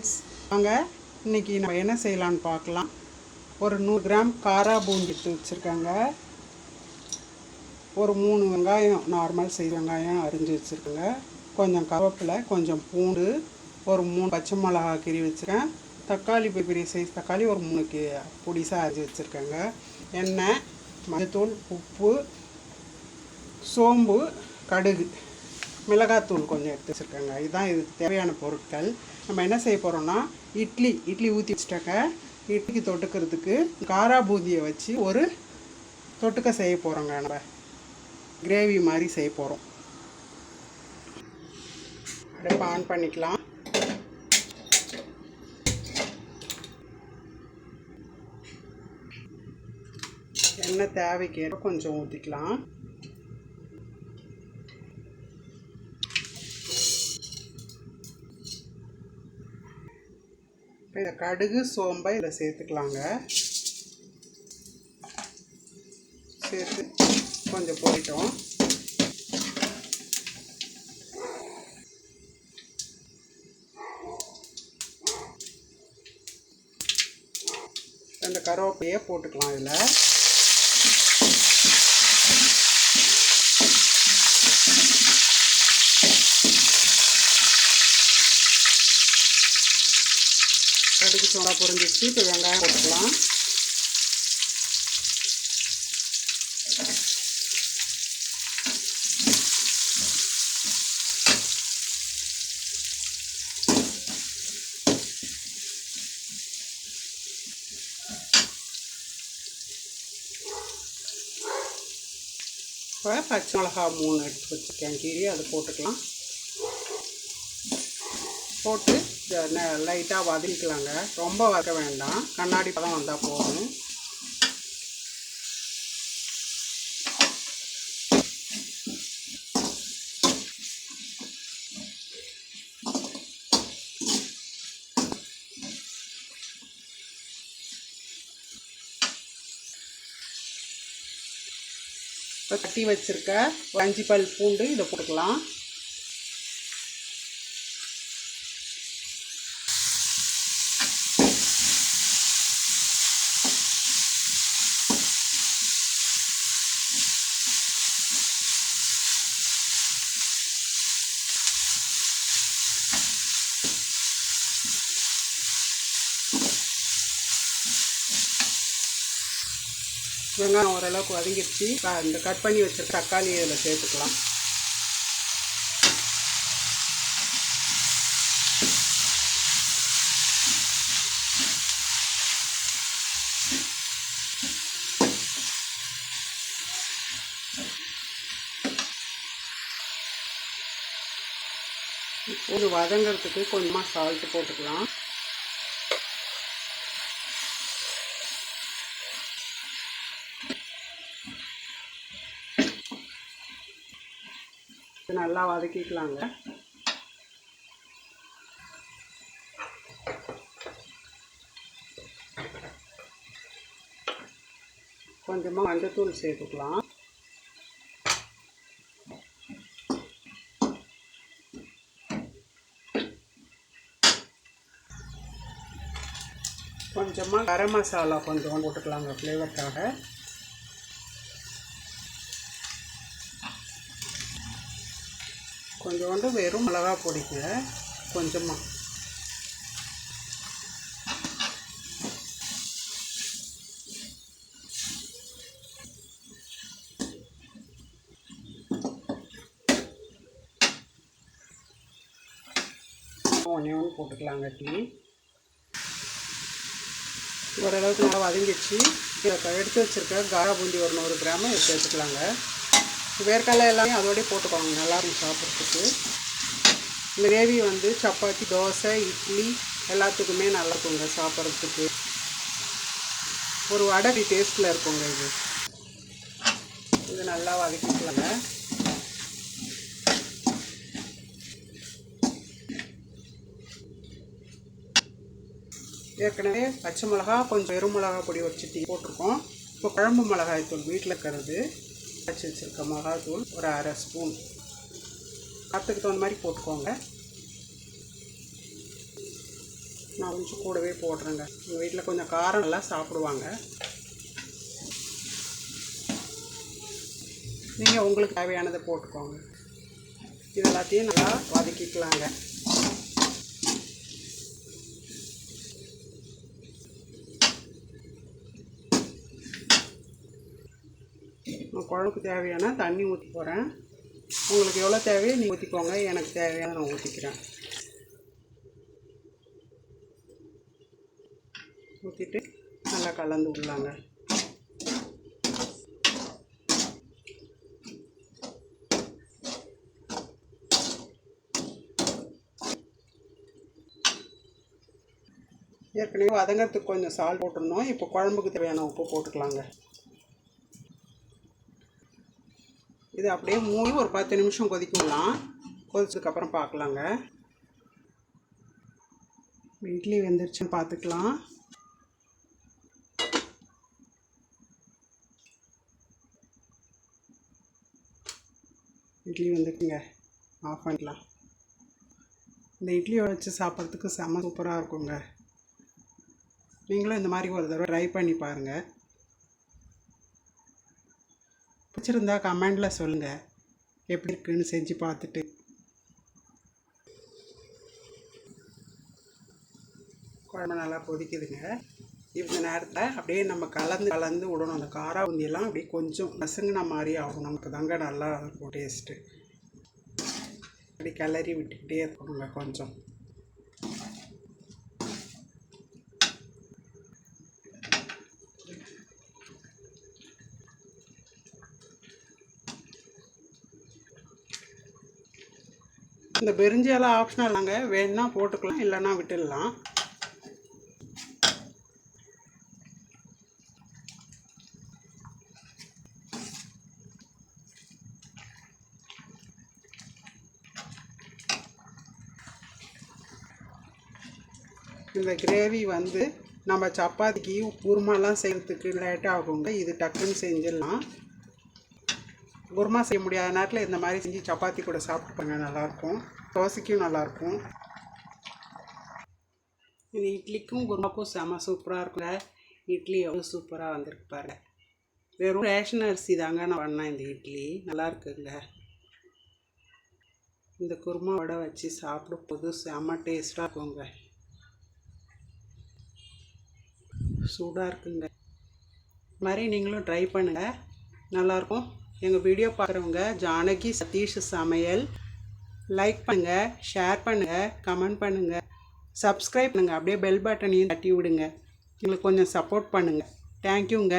Friends வாங்க இன்றைக்கி நம்ம என்ன செய்யலாம்னு பார்க்கலாம். ஒரு நூறு கிராம் காரா பூந்தி எடுத்து வச்சுருக்காங்க. ஒரு மூணு வெங்காயம் நார்மல் சைஸ் வெங்காயம் அரிஞ்சு வச்சுருக்கேங்க. கொஞ்சம் கருவேப்பிலை கொஞ்சம் பூண்டு ஒரு மூணு பச்சை மிளகா கிரி வச்சுருக்கேன். தக்காளி பெரிய பெரிய சைஸ் தக்காளி ஒரு மூணு கி பொடிசாக அரிஞ்சு வச்சுருக்கேங்க. எண்ணெய் மஞ்சத்தூள் உப்பு சோம்பு கடுகு. மிளகாத்தூள் கொஞ்சம் எடுத்து வச்சுருக்கேங்க. இதுதான் இதுக்கு தேவையான பொருட்கள். நம்ம என்ன செய்ய போகிறோம்னா இட்லி இட்லி ஊற்றி வச்சுட்டாக்க இட்லிக்கு தொட்டுக்கிறதுக்கு காரா பூந்தியை வச்சு ஒரு தொட்டுக்க செய்ய போகிறோங்க நம்ம. கிரேவி மாதிரி செய்ய போகிறோம் அடுப்பு ஆன் பண்ணிக்கலாம். எண்ணெய் தேவைக்கேற்ப கொஞ்சம் ஊற்றிக்கலாம் இப்போ இந்த கடுகு சோம்பை இதில் சேர்த்துக்கலாங்க. சேர்த்து கொஞ்சம் போயிட்டோம் அந்த கருவேப்பிலையே போட்டுக்கலாம் இதில். கடுகு சோடா பொறிஞ்சிச்சு இப்போ வெங்காயம் போட்டுக்கலாம். இப்போ பச்சை மிளகா மூணு எடுத்து வச்சுருக்கேன். கீரி அதை போட்டுக்கலாம். போட்டு லைட்டாக வதக்கிக்கலாங்க. ரொம்ப வதக்க வேண்டாம். கண்ணாடி பதம் வந்தால் போதும். இப்போ கட்டி வச்சுருக்க ஒரு அஞ்சு பல் பூண்டு இதை போட்டுக்கலாம். வெங்காயம் ஓரளவுக்கு வதங்கிடுச்சு. இந்த கட் பண்ணி வச்சிருக்க தக்காளி இதில் சேர்த்துக்கலாம். ஒரு வதங்கிறதுக்கு கொஞ்சமாக சால்ட்டு போட்டுக்கலாம். நல்லா வதக்கிக்கலாங்க. கொஞ்சமாக மஞ்சத்தூள் சேர்த்துக்கலாம். கொஞ்சமாக கரம் மசாலா கொஞ்சம் போட்டுக்கலாங்க ஃப்ளேவருக்காக கொஞ்சோண்டு வெறும் மிளகா பொடிங்க கொஞ்சமாக ஒன்றே ஒன்று போட்டுக்கலாங்க டீ. ஓரளவுக்கு நல்லா வதங்கிச்சு எடுத்து வச்சுருக்க காரா பூந்தி ஒரு நூறு கிராம் எடுத்து வச்சுக்கலாங்க. வேர்க்கடலை எல்லாமே அதோடய போட்டுக்கோங்க. நல்லாயிருக்கும் சாப்பிட்றதுக்கு. இந்த கிரேவி வந்து சப்பாத்தி தோசை இட்லி எல்லாத்துக்குமே நல்லா இருக்குங்க சாப்பிட்றதுக்கு. ஒரு வடை டேஸ்ட்டில் இருக்குங்க இது. இது நல்லா வதக்கிக்கலாங்க. ஏற்கனவே பச்சை மிளகா கொஞ்சம் வெறும் மிளகா பொடி வச்சு டீ போட்டிருக்கோம். இப்போ குழம்பு மிளகாய் தூள் வீட்டில் இருக்கிறது. அரைச்சி வச்சுருக்க மிளகாத்தூள் ஒரு அரை ஸ்பூன். காற்றுக்கு தகுந்த மாதிரி போட்டுக்கோங்க. நான் கொஞ்சம் கூடவே போடுறேங்க. எங்கள் வீட்டில் கொஞ்சம் காரம் நல்லா சாப்பிடுவாங்க. நீங்கள் உங்களுக்கு தேவையானதை போட்டுக்கோங்க. இது எல்லாத்தையும் நல்லா வதக்கிக்கலாங்க. குழம்புக்கு தேவையான தண்ணி ஊற்றி போகிறேன். உங்களுக்கு எவ்வளோ தேவையோ நீங்கள் ஊற்றிக்கோங்க. எனக்கு தேவையான நான் ஊற்றிக்கிறேன். ஊற்றிட்டு நல்லா கலந்து விடலாங்க. ஏற்கனவே வதங்கிறதுக்கு கொஞ்சம் சால்ட் போட்டிருந்தோம் இப்போ குழம்புக்கு தேவையான உப்பு போட்டுக்கலாங்க. இது அப்படியே மூடி ஒரு பத்து நிமிஷம் கொதிக்கலாம் கொதிச்சதுக்கப்புறம் பார்க்கலாங்க. இட்லி வெந்துருச்சுன்னு பார்த்துக்கலாம். இட்லி வந்துக்குங்க ஆஃப் பண்ணிக்கலாம். இந்த இட்லியை வச்சு சாப்பிட்றதுக்கு செம்ம சூப்பராக இருக்குங்க. நீங்களும் இந்த மாதிரி ஒரு தடவை ட்ரை பண்ணி பாருங்கள் பிடிச்சிருந்தா கமெண்டில் சொல்லுங்கள் எப்படி இருக்குன்னு செஞ்சு பார்த்துட்டு. குழம்பு நல்லா கொதிக்குதுங்க. இந்த நேரத்தில் அப்படியே நம்ம கலந்து கலந்து விடணும். அந்த காரா உந்தியெல்லாம் அப்படியே கொஞ்சம் நசுங்கின மாதிரி ஆகும். நமக்கு தாங்க நல்லா இருக்கும் டேஸ்ட்டு அப்படி கிளறி விட்டுக்கிட்டே இருக்கணுங்க கொஞ்சம். இந்த பெருஞ்சியெல்லாம் ஆப்ஷனல் நாங்கள் வேணுன்னா போட்டுக்கலாம் இல்லைன்னா விட்டுடலாம். இந்த கிரேவி வந்து நம்ம சப்பாத்திக்கு குருமாலாம் செய்கிறதுக்கு லேட் ஆகுங்க. இது டக்குன்னு செஞ்சிடலாம். குருமா செய்ய முடியாத நேரத்தில் இந்த மாதிரி செஞ்சு சப்பாத்தி கூட சாப்பிட்டுப்பாங்க. நல்லாயிருக்கும். தோசைக்கும் நல்லாயிருக்கும். இந்த இட்லிக்கும் குருமாக்கும் செம சூப்பராக இருக்குங்க இட்லி எவ்வளோ சூப்பராக வந்திருக்கு பாருங்க. வெறும் ரேஷன் அரிசி தாங்க நான் பண்ணேன் இந்த இட்லி. நல்லா இருக்குங்க இந்த குருமாவோட வச்சு சாப்பிடும் போது செம டேஸ்ட்டாக இருக்குங்க. சூடாக இருக்குங்க. இது மாதிரி நீங்களும் ட்ரை பண்ணுங்கள் நல்லாயிருக்கும். எங்கள் வீடியோ பார்க்குறவங்க ஜானகி சதீஷ் சமையல் லைக் பண்ணுங்கள் ஷேர் பண்ணுங்கள் கமெண்ட் பண்ணுங்கள் சப்ஸ்கிரைப் பண்ணுங்கள் அப்படியே பெல் பட்டனையும் தட்டி விடுங்க. எங்களுக்கு கொஞ்சம் சப்போர்ட் பண்ணுங்கள் தேங்க்யூங்க